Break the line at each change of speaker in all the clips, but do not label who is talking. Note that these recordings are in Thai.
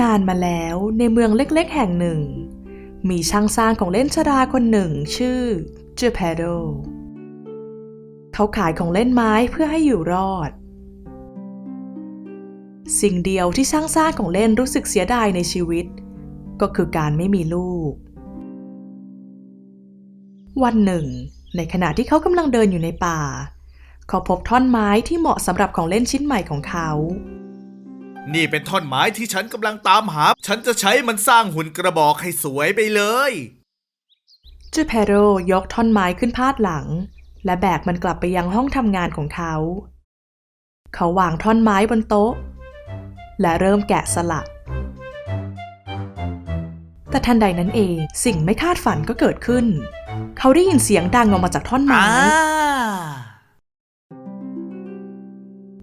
นานมาแล้วในเมืองเล็กๆแห่งหนึ่ง มีช่างสร้างของเล่นชราคนหนึ่งชื่อเจเปโดเขาขายของเล่นไม้เพื่อให้อยู่รอด สิ่งเดียวที่ช่างสร้างของเล่นรู้สึกเสียดายในชีวิต ก็คือการไม่มีลูก วันหนึ่ง ในขณะที่เขากำลังเดินอยู่ในป่า เขาพบท่อนไม้ที่เหมาะสำหรับของเล่นชิ้นใหม่ของเขา
นี่เป็นท่อนไม้ที่ฉันกำลังตามหา ฉันจะใช้มันสร้างหุ่นกระบอกให้สวยไปเลย
เจเพโรยกท่อนไม้ขึ้นพาดหลัง และแบกมันกลับไปยังห้องทำงานของเขา เขาวางท่อนไม้บนโต๊ะ และเริ่มแกะสลัก แต่ทันใดนั้นเองสิ่งไม่คาดฝันก็เกิดขึ้น เขาได้ยินเสียงดังออกมาจากท่อนไม้
อ่า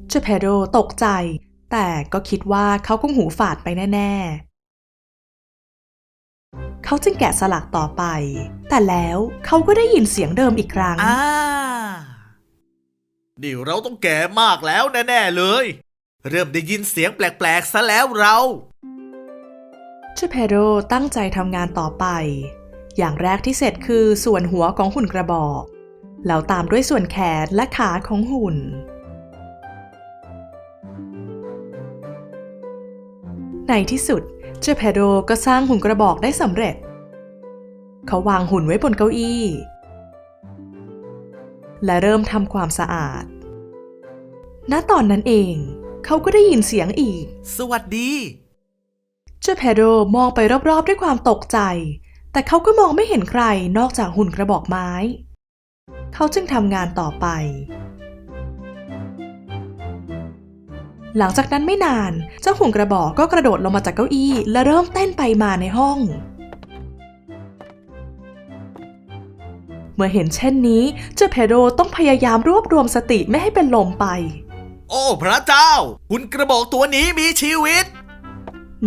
เจเพโรตกใจ แต่ก็คิดว่าเขาคงหูฝาดไปแน่ ๆ เขาจึงแกะสลักต่อไป แต่แล้วเขาก็ได้ยินเสียงเดิมอีกครั้ง
อ่าเดี๋ยวเราต้องแก่มากแล้วแน่ ๆ เลย เริ่มได้ยินเสียงแปลก ๆ ซะแล้วเรา
เจเพโรตั้งใจทำงานต่อไป อย่างแรกที่เสร็จคือส่วนหัวของหุ่นกระบอก แล้วตามด้วยส่วนแขนและขาของหุ่น ในที่สุด เจเพโรก็สร้างหุ่นกระบอกได้สำเร็จ เขาวางหุ่นไว้บนเก้าอี้ และเริ่มทำความสะอาด ณ ตอนนั้นเอง เขาก็ได้ยินเสียงอีก
สวัสดี
เจเพโดมองไปรอบๆด้วยความตกใจ แต่เขาก็มองไม่เห็นใครนอกจากหุ่นกระบอกไม้ เขาจึงทำงานต่อไป หลังจากนั้นไม่นาน เจ้าหุ่นกระบอกก็กระโดดลงมาจากเก้าอี้ และเริ่มเต้นไปมาในห้อง เมื่อเห็นเช่นนี้เจเพโดต้องพยายามรวบรวมสติไม่ให้เป็นลมไป
โอ้ พระเจ้า หุ่นกระบอกตัวนี้มีชีวิต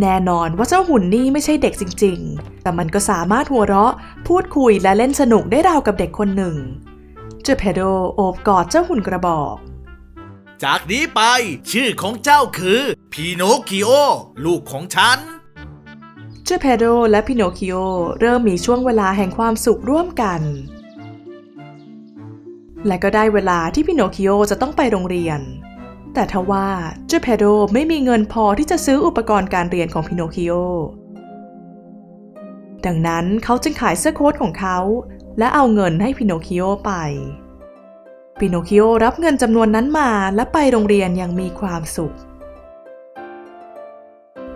แน่นอนว่าเจ้าหุ่นนี่ไม่ใช่เด็กจริง ๆ แต่มันก็สามารถหัวเราะ พูดคุยและเล่นสนุกได้ราวกับเด็กคนหนึ่ง เจเพโดโอบกอดเจ้าหุ่นกระบอก
จากนี้ไป ชื่อของเจ้าคือพีโนคิโอ ลูกของฉัน
เจเพโดและพิโนคิโอเริ่มมีช่วงเวลาแห่งความสุขร่วมกัน และก็ได้เวลาที่พิโนคิโอจะต้องไปโรงเรียน แต่ทว่าเจเพโดไม่มีเงินพอที่จะซื้ออุปกรณ์การเรียนของพิโนคิโอ ดังนั้นเขาจึงขายเสื้อโค้ทของเขา และเอาเงินให้พิโนคิโอไป พิโนคิโอรับเงินจำนวนนั้นมาและไปโรงเรียนอย่างมีความสุข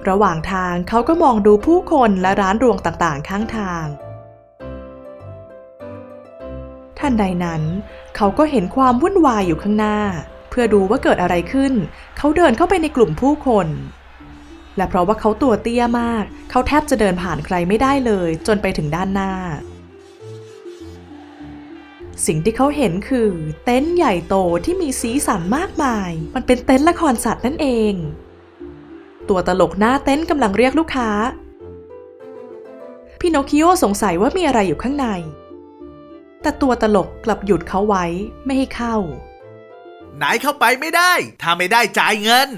ระหว่างทางเขาก็มองดูผู้คนและร้านรวงต่างๆ ข้างทางทันใดนั้น เขาก็เห็นความวุ่นวายอยู่ข้างหน้า เพื่อดูว่าเกิดอะไรขึ้น เขาเดินเข้าไปในกลุ่มผู้คน และเพราะว่าเขาตัวเตี้ยมาก เขาแทบจะเดินผ่านใครไม่ได้เลย จนไปถึงด้านหน้า สิ่งที่เขาเห็นคือ เต็นท์ใหญ่โตที่มีสีสันมากมาย มันเป็นเต็นท์ละครสัตว์นั่นเอง ตัวตลกหน้าเต็นท์กำลังเรียกลูกค้าพิโนคิโอสงสัยว่ามีอะไรอยู่ข้างใน แต่ตัวตลกกลับหยุดเขาไว้ไม่ให้เข้า
ไหนเข้าไปไม่ได้ ถ้าไม่ได้จ่ายเงิน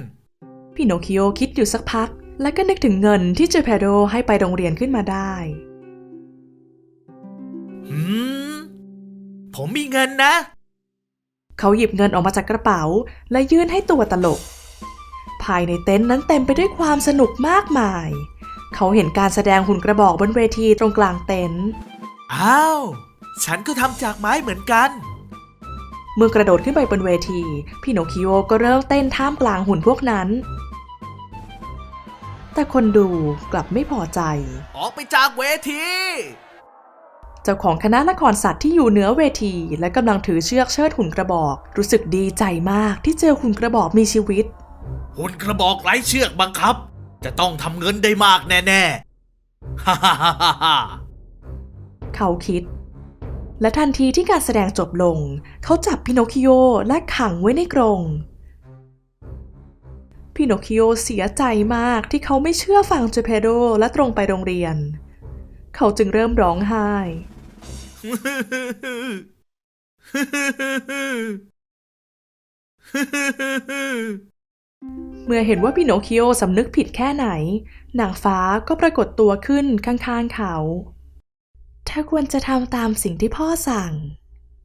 พิโนคิโอคิดอยู่สักพัก แล้วก็นึกถึงเงินที่เจเพโดให้ไปโรงเรียนขึ้นมาได้
หืม ผมมีเงินนะ
เขาหยิบเงินออกมาจากกระเป๋า และยื่นให้ตัวตลก ภายในเต็นท์นั้นเต็มไปด้วยความสนุกมากมาย เขาเห็นการแสดงหุ่นกระบอกบนเวทีตรงกลางเต็นท์
อ้าว ฉันก็ทำจากไม้เหมือนกัน
เมื่อกระโดดขึ้นไปบนเวที พี่โนคิโอก็เริ่มเต้นท่ามกลางหุ่นพวกนั้น แต่คนดูกลับไม่พอใจ
ออกไปจากเวที
เจ้าของคณะละครสัตว์ที่อยู่เหนือเวที และกำลังถือเชือกเชิดหุ่นกระบอก รู้สึกดีใจมากที่เจอหุ่นกระบอกมีชีวิต
หุ่นกระบอกไร้เชือกบังคับ จะต้องทำเงินได้มากแน่ๆฮ่าฮ่าฮ่าฮ่า
เขาคิด และทันทีที่การแสดงจบลง เขาจับพิโนคิโอและขังไว้ในกรงพิโนคิโอเสียใจมากที่เขาไม่เชื่อฟังเจเพโดและตรงไปโรงเรียน เขาจึงเริ่มร้องไห้
ฮึ
เมื่อเห็นว่าพี่โนคิโอสำนึกผิดแค่ไหน นางฟ้าก็ปรากฏตัวขึ้นข้างๆเขาเธอควรจะทำตามสิ่งที่พ่อสั่ง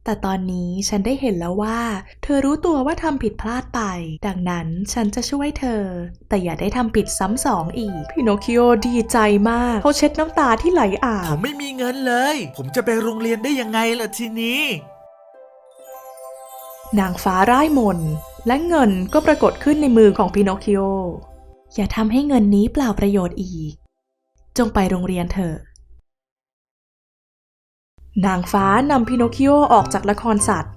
แต่ตอนนี้ฉันได้เห็นแล้วว่า เธอรู้ตัวว่าทำผิดพลาดไป ดังนั้นฉันจะช่วยเธอ แต่อย่าได้ทำผิดซ้ำสองอีก พิโนคิโอดีใจมาก เขาเช็ดน้ำตาที่ไหลอา
ผ
บ
มไม่มีเงินเลย ผมจะไปโรงเรียนได้ยังไงล่ะทีนี้
นางฟ้าร่ายมนต์และเงินก็ปรากฏขึ้นในมือของพิโนคิโอ อย่าทำให้เงินนี้เปล่าประโยชน์อีก จงไปโรงเรียนเถอะ นางฟ้านำพิโนคิโอออกจากละครสัตว์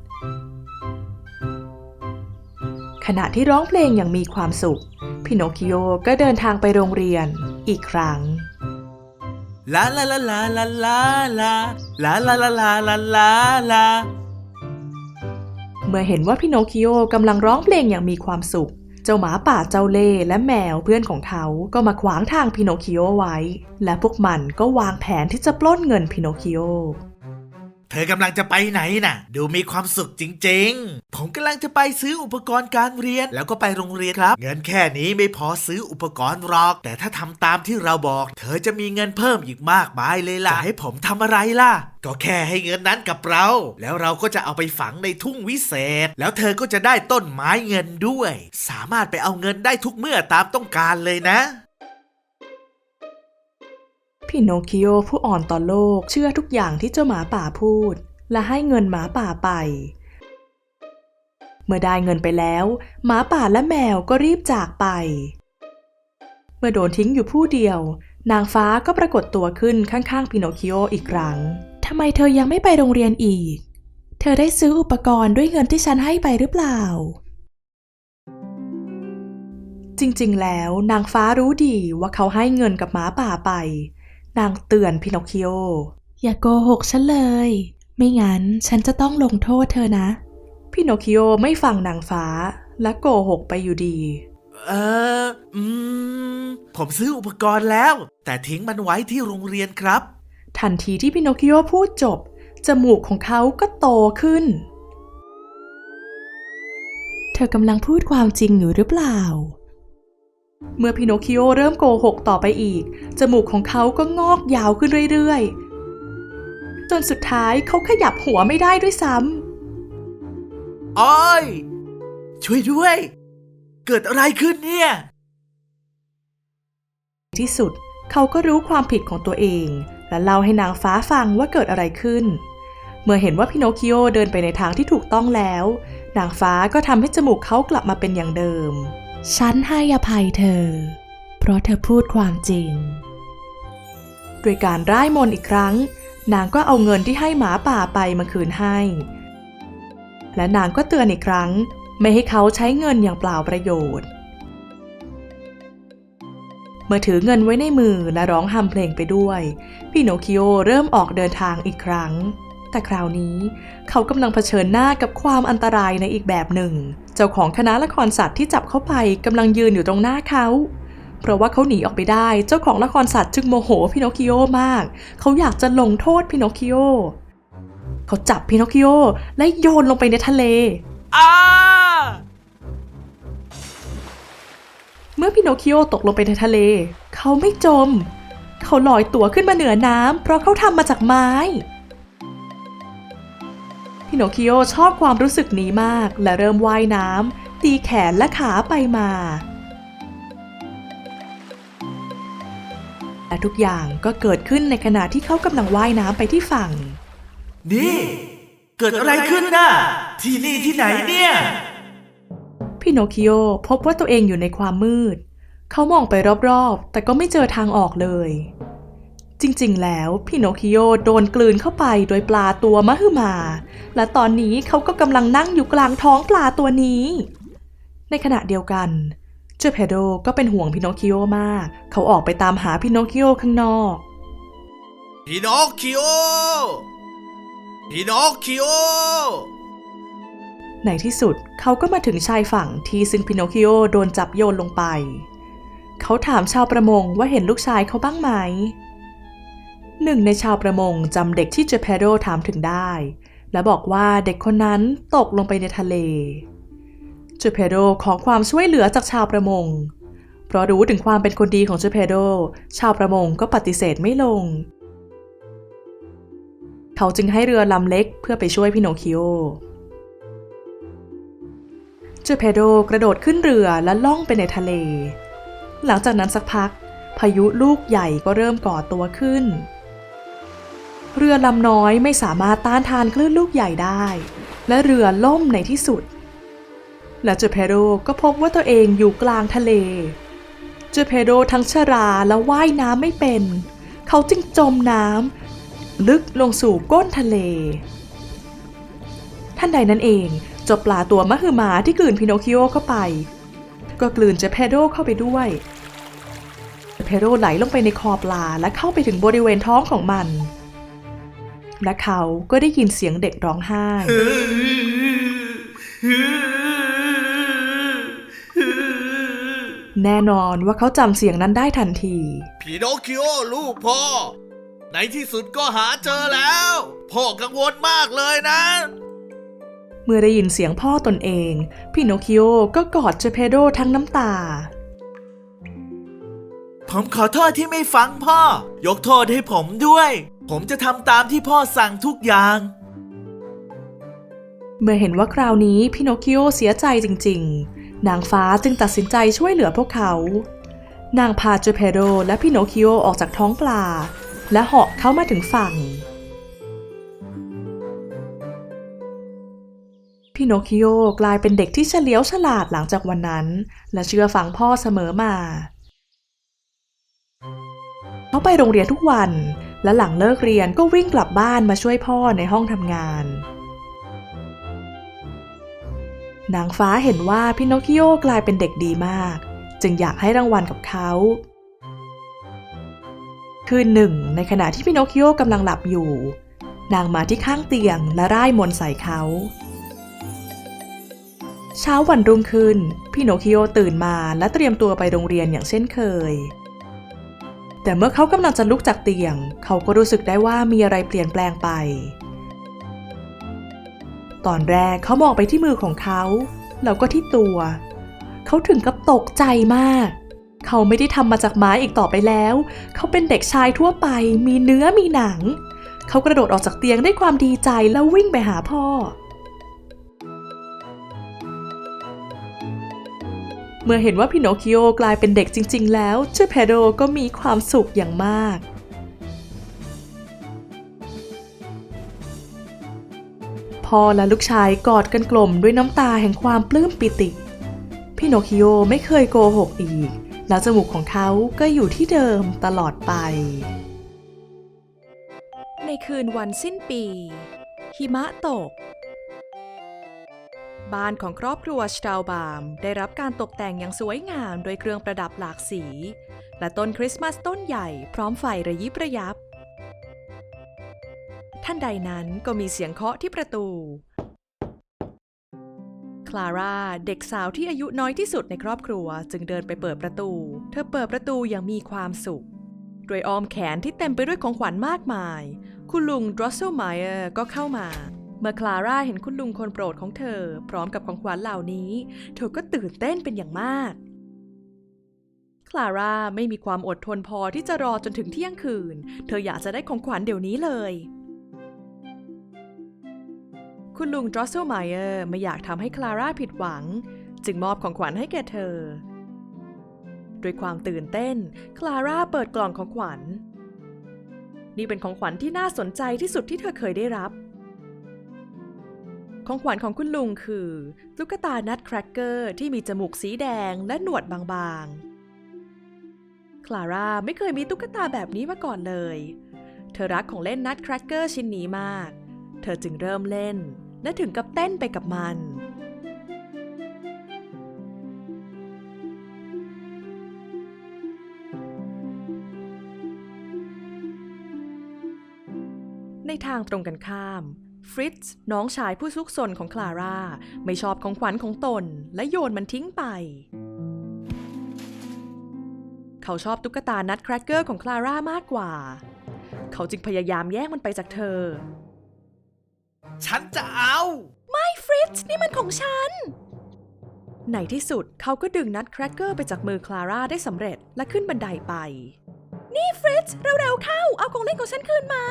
ขณะที่ร้องเพลงอย่างมีความสุข พิโนคิโอก็เดินทางไปโรงเรียนอีกครั้ง
ลาลาลาลาลาลาลาลาลาลาลาลาลาลา
เมื่อเห็นว่าพิโนคิโอกำลังร้องเพลงอย่างมีความสุข เจ้าหมาป่าเจ้าเล่ห์และแมวเพื่อนของเขาก็มาขวางทางพิโนคิโอไว้ และพวกมันก็วางแผนที่จะปล้นเงินพิโนคิโอ
เธอกำลังจะไปไหนน่ะ ดูมีความสุขจริง ๆ ผมกำลังจะไปซื้ออุปกรณ์การเรียนแล้วก็ไปโรงเรียนครับ เงินแค่นี้ไม่พอซื้ออุปกรณ์หรอก แต่ถ้าทำตามที่เราบอก เธอจะมีเงินเพิ่มอีกมากมายเลยล่ะจะให้ผมทำอะไรล่ะ ก็แค่ให้เงินนั้นกับเรา แล้วเราก็จะเอาไปฝังในทุ่งวิเศษ แล้วเธอก็จะได้ต้นไม้เงินด้วย สามารถไปเอาเงินได้ทุกเมื่อตามต้องการเลยนะ
พิโนคิโอผู้อ่อนต่อโลกเชื่อทุกอย่างที่เจ้าหมาป่าพูด และให้เงินหมาป่าไป เมื่อได้เงินไปแล้ว หมาป่าและแมวก็รีบจากไป เมื่อโดนทิ้งอยู่ผู้เดียว นางฟ้าก็ปรากฏตัวขึ้นข้างๆ พิโนคิโออีกครั้งทำไมเธอยังไม่ไปโรงเรียนอีก เธอได้ซื้ออุปกรณ์ด้วยเงินที่ฉันให้ไปหรือเปล่าจริงๆ แล้วนางฟ้ารู้ดีว่าเขาให้เงินกับหมาป่าไป นางเตือนพินอคคิโอ อย่าโกหกฉันเลย ไม่งั้นฉันจะต้องลงโทษเธอนะ พินอคคิโอไม่ฟังนางฟ้าและโกหกไปอยู่ดี
เออ อืม ผมซื้ออุปกรณ์แล้ว แต่ทิ้งมันไว้ที่โรงเรียนครับ
ทันทีที่พินอคคิโอพูดจบ จมูกของเขาก็โตขึ้น เธอกำลังพูดความจริงอยู่หรือเปล่า เมื่อพินอคคิโอเริ่มโกหกต่อไปอีก จมูกของเขาก็งอกยาวขึ้นเรื่อยๆ จนสุดท้ายเขาขยับหัวไม่ได้ด้วยซ้ำ
อ้อย ช่วยด้วย เกิดอะไรขึ้นเนี่ย
ที่สุดเขาก็รู้ความผิดของตัวเอง และเล่าให้นางฟ้าฟังว่าเกิดอะไรขึ้น เมื่อเห็นว่าพิโนคิโอเดินไปในทางที่ถูกต้องแล้ว นางฟ้าก็ทำให้จมูกเขากลับมาเป็นอย่างเดิม ฉันให้อภัยเธอ เพราะเธอพูดความจริงด้วยการร่ายมนอีกครั้ง นางก็เอาเงินที่ให้หมาป่าไปมาคืนให้ และนางก็เตือนอีกครั้ง ไม่ให้เขาใช้เงินอย่างเปล่าประโยชน์ เมื่อถือเงินไว้ในมือและร้องฮัมเพลงไปด้วย พี่โนคิโอเริ่มออกเดินทางอีกครั้ง แต่คราวนี้เขากำลังเผชิญหน้ากับความอันตรายในอีกแบบหนึ่ง เจ้าของคณะละครสัตว์ที่จับเขาไปกำลังยืนอยู่ตรงหน้าเขา เพราะว่าเขาหนีออกไปได้ เจ้าของละครสัตว์จึงโมโหพี่โนคิโอมาก เขาอยากจะลงโทษพี่โนคิโอ เขาจับพี่โนคิโอและโยนลงไปในทะเล
อ้า
เมื่อพิโนคิโอตกลงไปในทะเล เขาไม่จม เขาลอยตัวขึ้นมาเหนือน้ำเพราะเขาทำมาจากไม้พิโนคิโอชอบความรู้สึกนี้มาก และเริ่มว่ายน้ำตีแขนและขาไปมาและทุกอย่างก็เกิดขึ้นในขณะที่เขากำลังว่ายน้ำไปที่ฝั่ง
นี่ เกิดอะไรขึ้นน่ะ ที่นี่ที่ไหนเนี่ย
พิโนคิโอพบว่าตัวเองอยู่ในความมืด เขามองไปรอบๆ แต่ก็ไม่เจอทางออกเลย จริงๆ แล้วพิโนคิโอโดนกลืนเข้าไปโดยปลาตัวมหึมา และตอนนี้เขาก็กำลังนั่งอยู่กลางท้องปลาตัวนี้ ในขณะเดียวกัน เจเพโดก็เป็นห่วงพิโนคิโอมาก เขาออกไปตามหาพิโนคิโอข้างนอก
พีนอคคิโอพีนอคคิโอ
ในที่สุดเขาก็มาถึงชายฝั่งที่ซึ่งพิโนคิโอโดนจับโยนลงไป เขาถามชาวประมงว่าเห็นลูกชายเขาบ้างไหม หนึ่งในชาวประมงจำเด็กที่เจเพโดถามถึงได้ และบอกว่าเด็กคนนั้นตกลงไปในทะเลเจเพโดขอความช่วยเหลือจากชาวประมง เพราะรู้ถึงความเป็นคนดีของเจเพโดชาวประมงก็ปฏิเสธไม่ลง เขาจึงให้เรือลำเล็กเพื่อไปช่วยพิโนคิโอเจเพโดกระโดดขึ้นเรือและล่องไปในทะเล หลังจากนั้นสักพัก พายุลูกใหญ่ก็เริ่มก่อตัวขึ้น เรือลำน้อยไม่สามารถต้านทานคลื่นลูกใหญ่ได้ และเรือล่มในที่สุด และเจเพโดก็พบว่าตัวเองอยู่กลางทะเล เจเพโดทั้งชราและว่ายน้ำไม่เป็น เขาจึงจมน้ำลึกลงสู่ก้นทะเล ท่านใดนั้นเองเจ้าปลาตัวมหึมาที่กลืนพิโนคิโอเข้าไป ก็กลืนเจเพโดเข้าไปด้วยเจเพโดไหลลงไปในคอปลาและเข้าไปถึงบริเวณท้องของมัน และเขาก็ได้ยินเสียงเด็กร้องไห้ แน่นอนว่าเขาจำเสียงนั้นได้ทันที
พีโนคิโอลูกพ่อ ในที่สุดก็หาเจอแล้ว พ่อกังวลมากเลยนะ
เมื่อได้ยินเสียงพ่อตนเองพิโนคิโอก็กอดเจเพโดทั้งน้ำตา
ผมขอโทษที่ไม่ฟังพ่อ ยกโทษให้ผมด้วย ผมจะทำตามที่พ่อสั่งทุกอย่าง
เมื่อเห็นว่าคราวนี้พิโนคิโอเสียใจจริง ๆ นางฟ้าจึงตัดสินใจช่วยเหลือพวกเขา นางพาเจเพโดและพิโนคิโอออกจากท้องปลา และเหาะเข้ามาถึงฝั่งพิโนคิโอกลายเป็นเด็กที่เฉลียวฉลาดหลังจากวันนั้น และเชื่อฟังพ่อเสมอมา เขาไปโรงเรียนทุกวัน และหลังเลิกเรียนก็วิ่งกลับบ้านมาช่วยพ่อในห้องทำงาน นางฟ้าเห็นว่าพินอคคิโอกลายเป็นเด็กดีมาก จึงอยากให้รางวัลกับเขา คืนหนึ่ง ในขณะที่พินอคคิโอกำลังหลับอยู่ นางมาที่ข้างเตียงและร่ายมนใส่เขาเช้าวันรุ่งขึ้นพิโนคิโอตื่นมาและเตรียมตัวไปโรงเรียนอย่างเช่นเคย แต่เมื่อเขากำลังจะลุกจากเตียง เขาก็รู้สึกได้ว่ามีอะไรเปลี่ยนแปลงไป ตอนแรกเขามองไปที่มือของเขา แล้วก็ที่ตัว เขาถึงกับตกใจมาก เขาไม่ได้ทำมาจากไม้อีกต่อไปแล้ว เขาเป็นเด็กชายทั่วไป มีเนื้อมีหนัง เขากระโดดออกจากเตียงด้วยความดีใจแล้ววิ่งไปหาพ่อ เมื่อเห็นว่าพิโนคิโอกลายเป็นเด็กจริง ๆ แล้วเจเพโดก็มีความสุขอย่างมาก พ่อและลูกชายกอดกันกลมด้วยน้ำตาแห่งความปลื้มปิติ พิโนคิโอไม่เคยโกหกอีก แล้วจมูกของเขาก็อยู่ที่เดิมตลอดไป ในคืนวันสิ้นปี หิมะตก บ้านของครอบครัวสตาลบามได้รับการตกแต่งอย่างสวยงามโดยเครื่องประดับหลากสี และต้นคริสต์มาสต้นใหญ่พร้อมไฟระยิบระยับ ท่านใดนั้นก็มีเสียงเคาะที่ประตู คลาร่าเด็กสาวที่อายุน้อยที่สุดในครอบครัวจึงเดินไปเปิดประตู เธอเปิดประตูอย่างมีความสุขโดยอ้อมแขนที่เต็มไปด้วยของขวัญมากมาย คุณลุงดรอสเซลไมเออร์ก็เข้ามา เมื่อคลาร่าเห็นคุณลุงคนโปรดของเธอ พร้อมกับของขวัญเหล่านี้ เธอก็ตื่นเต้นเป็นอย่างมาก คลาร่าไม่มีความอดทนพอที่จะรอจนถึงเที่ยงคืน เธออยากจะได้ของขวัญเดี๋ยวนี้เลย คุณลุงดรอสเซลไมเออร์ไม่อยากทำให้คลาร่าผิดหวัง จึงมอบของขวัญให้แก่เธอ ด้วยความตื่นเต้น คลาร่าเปิดกล่องของขวัญนี่เป็นของขวัญที่น่าสนใจที่สุดที่เธอเคยได้รับ ของขวัญของคุณลุงคือตุ๊กตานัทแครกเกอร์ที่มีจมูกสีแดงและหนวดบางๆ คลาร่าไม่เคยมีตุ๊กตาแบบนี้มาก่อนเลย เธอรักของเล่นนัทแครกเกอร์ชิ้นนี้มาก เธอจึงเริ่มเล่น และถึงกับเต้นไปกับมันในทางตรงกันข้าม ฟริตซ์น้องชายผู้ซุกซนของคลาร่า ไม่ชอบของขวัญของตน และโยนมันทิ้งไป เขาชอบตุ๊กตานัทแครกเกอร์ของคลาร่ามากกว่า เขาจึงพยายามแย่งมันไปจากเธอ
ฉันจะเอา
ไม่ฟริตซ์นี่มันของฉัน ในที่สุดเขาก็ดึงนัดแครกเกอร์ไปจากมือคลาร่าได้สำเร็จและขึ้นบันไดไป นี่ฟริตซ์เร็วๆเข้า เอาของเล่นของฉันคืนมา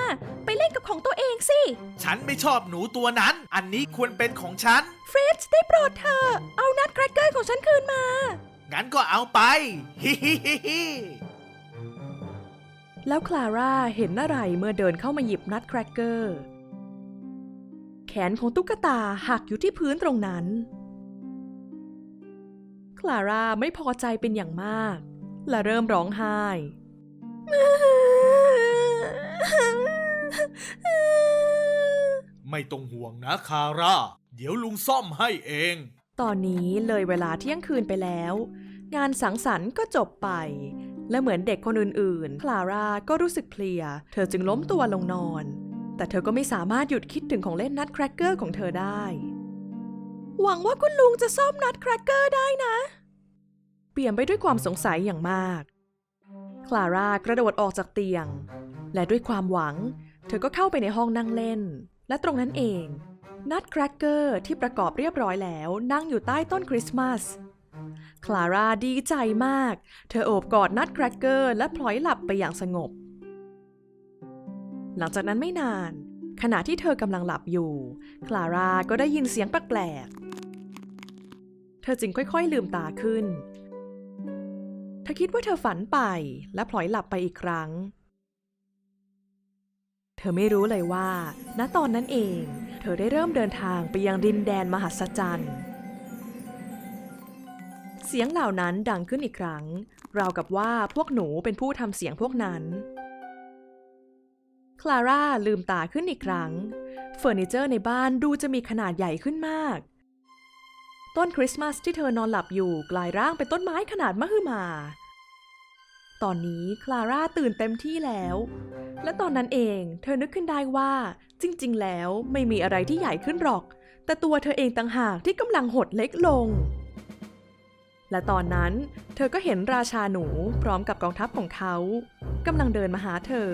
ไปเล่นกับของตัวเองสิ
ฉันไม่ชอบหนูตัวนั้น อันนี้ควรเป็นของฉัน
ฟริตซ์ได้โปรดเธอะ เอานัดแครกเกอร์ของฉันคืนมา
งั้นก็เอาไป ฮิฮิฮิฮิ
แล้วคลาร่าเห็นอะไรเมื่อเดินเข้ามาหยิบนัดแครกเกอร์ แขนของตุ๊กตาหักอยู่ที่พื้นตรงนั้น คลาร่าไม่พอใจเป็นอย่างมาก และเริ่มร้องไห้
ไม่ต้องห่วงนะคาร่า เดี๋ยวลุงซ่อมให้เอง
ตอนนี้เลยเวลาเที่ยงคืนไปแล้ว งานสังสรรค์ก็จบไป และเหมือนเด็กคนอื่นๆ คลาร่าก็รู้สึกเพลีย เธอจึงล้มตัวลงนอน แต่เธอก็ไม่สามารถหยุดคิดถึงของเล่นนัดแครกเกอร์ของเธอได้ หวังว่าคุณลุงจะซ่อมนัดแครกเกอร์ได้นะ เปลี่ยนไปด้วยความสงสัยอย่างมาก คลาร่ากระโดดออกจากเตียง และด้วยความหวัง เธอก็เข้าไปในห้องนั่งเล่น และตรงนั้นเอง นัดแครกเกอร์ที่ประกอบเรียบร้อยแล้วนั่งอยู่ใต้ต้นคริสต์มาสคลาร่าดีใจมาก เธอโอบกอดนัดแครกเกอร์และพลอยหลับไปอย่างสงบ หลังจากนั้นไม่นาน ขณะที่เธอกำลังหลับอยู่ คลาร่าก็ได้ยินเสียงแปลกๆ เธอจึงค่อยๆลืมตาขึ้น อคิดว่าเธอฝันไปและพลอยหลับไปอีกครั้ง เธอไม่รู้เลยว่า ณตอนนั้นเอง เธอได้เริ่มเดินทางไปยังดินแดนมหัศจรรย์เสียงเหล่านั้นดังขึ้นอีกครั้ง ราวกับว่าพวกหนูเป็นผู้ทำเสียงพวกนั้น คลาร่าลืมตาขึ้นอีกครั้ง เฟอร์นิเจอร์ในบ้านดูจะมีขนาดใหญ่ขึ้นมาก ต้นคริสต์มาสที่เธอนอนหลับอยู่กลายร่างเป็นต้นไม้ขนาดมหึมา ตอนนี้คลาร่าตื่นเต็มที่แล้ว และตอนนั้นเองเธอนึกขึ้นได้ว่า จริง ๆ แล้วไม่มีอะไรที่ใหญ่ขึ้นหรอก แต่ตัวเธอเองต่างหากที่กำลังหดเล็กลง และตอนนั้นเธอก็เห็นราชาหนูพร้อมกับกองทัพของเขากำลังเดินมาหาเธอ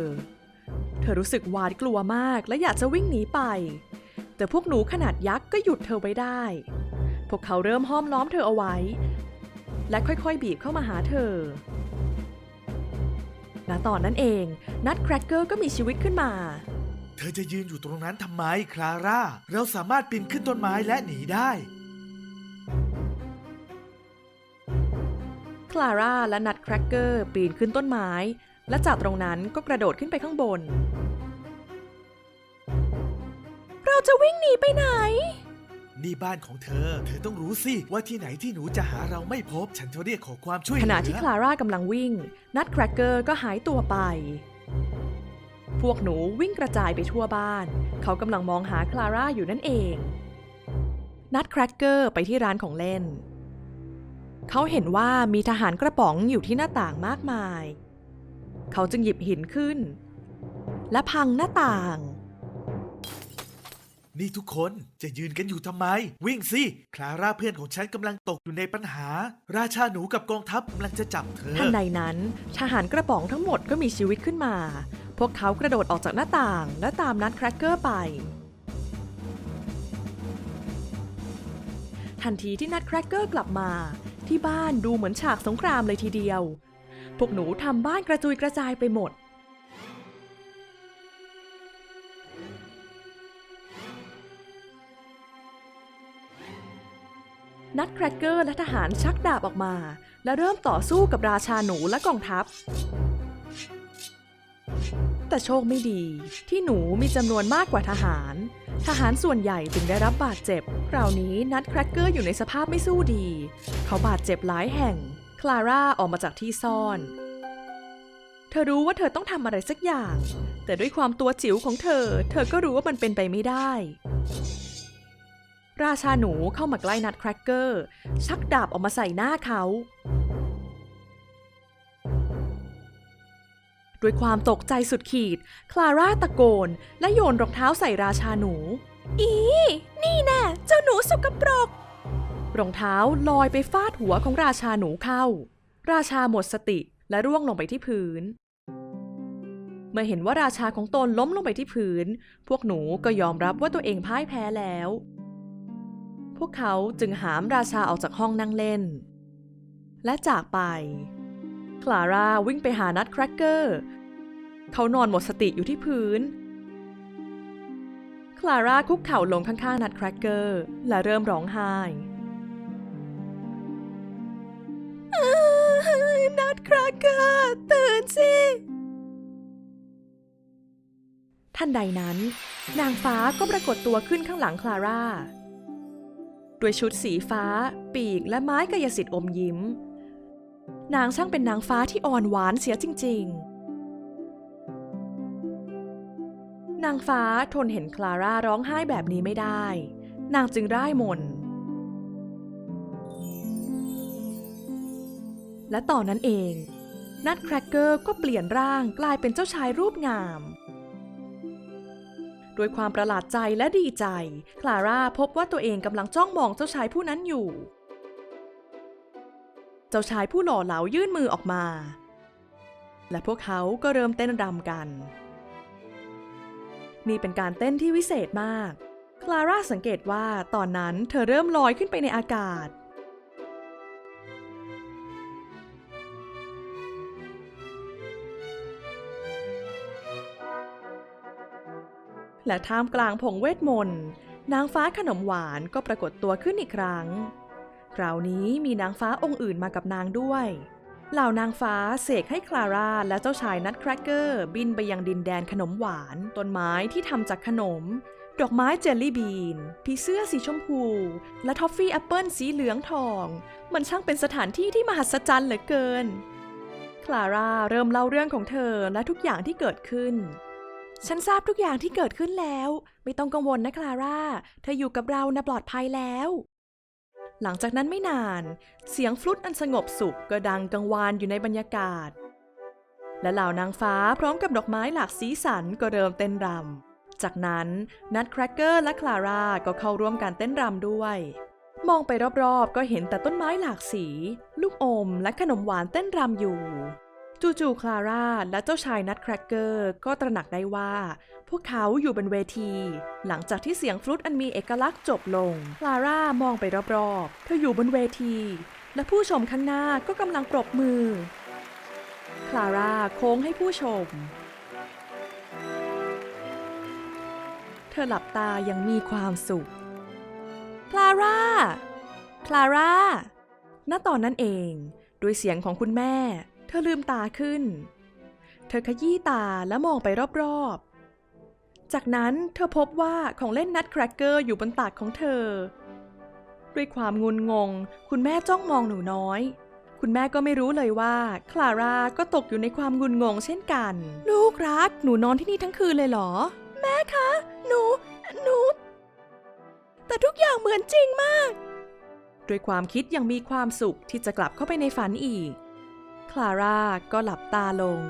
เธอรู้สึกหวาดกลัวมากและอยากจะวิ่งหนีไป แต่พวกหนูขนาดยักษ์ก็หยุดเธอไว้ได้ พวกเขาเริ่มห้อมล้อมเธอเอาไว้ และค่อยๆบีบเข้ามาหาเธอ และตอนนั้นเอง นัดแครกเกอร์ก็มีชีวิตขึ้นมา
เธอจะยืนอยู่ตรงนั้นทำไมคลาร่า เราสามารถปีนขึ้นต้นไม้และหนีได้
คลาร่าและนัดแครกเกอร์ปีนขึ้นต้นไม้ และจากตรงนั้นก็กระโดดขึ้นไปข้างบน เราจะวิ่งหนีไปไหน
นี่บ้านของเธอ เธอต้องรู้สิว่าที่ไหนที่หนูจะหาเราไม่พบ ฉันจะเรียกขอความช่วยเห
ข
ลื
ณะที่คลาร่ากำลังวิ่ง นัดแครกเกอร์ก็หายตัวไป พวกหนูวิ่งกระจายไปทั่วบ้าน เขากำลังมองหาคลาร่าอยู่นั่นเอง นัดแครกเกอร์ไปที่ร้านของเล่น เขาเห็นว่ามีทหารกระป๋องอยู่ที่หน้าต่างมากมาย เขาจึงหยิบหินขึ้น และพังหน้าต่าง
นี่ทุกคนจะยืนกันอยู่ทำไม วิ่งสิ คลาร่าเพื่อนของฉันกำลังตกอยู่ในปัญหา ราชาหนูกับกองทัพกำลังจะจับเธอ
ทันใดนั้นทหารกระป๋องทั้งหมดก็มีชีวิตขึ้นมา พวกเขากระโดดออกจากหน้าต่าง และตามนัดแครกเกอร์ไป ทันทีที่นัดแครกเกอร์กลับมา ที่บ้านดูเหมือนฉากสงครามเลยทีเดียว พวกหนูทำบ้านกระจุยกระจายไปหมด นัดแครกเกอร์และทหารชักดาบออกมา และเริ่มต่อสู้กับราชาหนูและกองทัพ แต่โชคไม่ดีที่หนูมีจำนวนมากกว่าทหาร ทหารส่วนใหญ่จึงได้รับบาดเจ็บ คราวนี้นัดแครกเกอร์อยู่ในสภาพไม่สู้ดี เขาบาดเจ็บหลายแห่ง คลาร่าออกมาจากที่ซ่อน เธอรู้ว่าเธอต้องทำอะไรสักอย่าง แต่ด้วยความตัวจิ๋วของเธอ เธอก็รู้ว่ามันเป็นไปไม่ได้ ราชาหนูเข้ามาใกล้นัดแครกเกอร์ ชักดาบออกมาใส่หน้าเขา ด้วยความตกใจสุดขีด คลาร่าตะโกน และโยนรองเท้าใส่ราชาหนู อี นี่แน่เจ้าหนูสกปรก รองเท้าลอยไปฟาดหัวของราชาหนูเข้า ราชาหมดสติและร่วงลงไปที่พื้น เมื่อเห็นว่าราชาของตนล้มลงไปที่พื้น พวกหนูก็ยอมรับว่าตัวเองพ่ายแพ้แล้ว พวกเขาจึงหามราชาออกจากห้องนั่งเล่น และจากไป คลาร่าวิ่งไปหานัดแครกเกอร์ เขานอนหมดสติอยู่ที่พื้น คลาร่าคุกเข่าลงข้างๆนัดแครกเกอร์ และเริ่มร้องไห้นัดแครกเกอร์ตื่นสิท่านใดนั้น นางฟ้าก็ปรากฏตัวขึ้นข้างหลังคลาร่า ด้วยชุดสีฟ้า ปีกและไม้กายสิทธิ์อมยิ้ม นางช่างเป็นนางฟ้าที่อ่อนหวานเสียจริง ๆ นางฟ้าทนเห็นคลาร่าร้องไห้แบบนี้ไม่ได้ นางจึงร่ายมนและต่อนนั้นเอง นัดแครกเกอร์ก็เปลี่ยนร่างกลายเป็นเจ้าชายรูปงาม ด้วยความประหลาดใจและดีใจ คลาร่าพบว่าตัวเองกำลังจ้องมองเจ้าชายผู้นั้นอยู่ เจ้าชายผู้หล่อเหลายื่นมือออกมา และพวกเขาก็เริ่มเต้นรำกัน นี่เป็นการเต้นที่วิเศษมาก คลาร่าสังเกตว่าตอนนั้นเธอเริ่มลอยขึ้นไปในอากาศ และท่ามกลางผงเวทมนต์นางฟ้าขนมหวานก็ปรากฏตัวขึ้นอีกครั้ง คราวนี้มีนางฟ้าองค์อื่นมากับนางด้วย เหล่านางฟ้าเสกให้คลาร่าและเจ้าชายนัทแครกเกอร์ บินไปยังดินแดนขนมหวาน ต้นไม้ที่ทำจากขนม ดอกไม้เจลลี่บีน ผีเสื้อสีชมพู และท็อฟฟี่แอปเปิลสีเหลืองทอง มันช่างเป็นสถานที่ที่มหัศจรรย์เหลือเกิน คลาร่าเริ่มเล่าเรื่องของเธอและทุกอย่างที่เกิดขึ้น ฉันทราบทุกอย่างที่เกิดขึ้นแล้ว ไม่ต้องกังวลนะคลาร่า เธออยู่กับเรานะปลอดภัยแล้ว หลังจากนั้นไม่นาน เสียงฟลุตอันสงบสุขก็ดังกังวานอยู่ในบรรยากาศ และเหล่านางฟ้าพร้อมกับดอกไม้หลากสีสันก็เริ่มเต้นรำ จากนั้นนัทแครกเกอร์และคลาร่าก็เข้าร่วมการเต้นรำด้วย มองไปรอบๆ ก็เห็นแต่ต้นไม้หลากสี ลูกอมและขนมหวานเต้นรำอยู่ จู่ๆคลาร่าและเจ้าชายนัทแครกเกอร์ก็ตระหนักได้ว่า พวกเขาอยู่บนเวที หลังจากที่เสียงฟลุตอันมีเอกลักษณ์จบลง คลาร่ามองไปรอบๆ เธออยู่บนเวที และผู้ชมข้างหน้าก็กำลังปรบมือ คลาร่าโค้งให้ผู้ชม เธอหลับตายังมีความสุข คลาร่า คลาร่า ณ ตอนนั้นเอง ด้วยเสียงของคุณแม่ เธอลืมตาขึ้น เธอขยี้ตาและมองไปรอบๆ จากนั้นเธอพบว่าของเล่นนัดแครกเกอร์อยู่บนตักของเธอ ด้วยความงุนงง คุณแม่จ้องมองหนูน้อย คุณแม่ก็ไม่รู้เลยว่าคลาร่าก็ตกอยู่ในความงุนงงเช่นกัน ลูกรัก หนูนอนที่นี่ทั้งคืนเลยเหรอ แม่คะ หนู หนู แต่ทุกอย่างเหมือนจริงมาก ด้วยความคิดยังมีความสุขที่จะกลับเข้าไปในฝันอีก ลาร่าก็หลับตาลง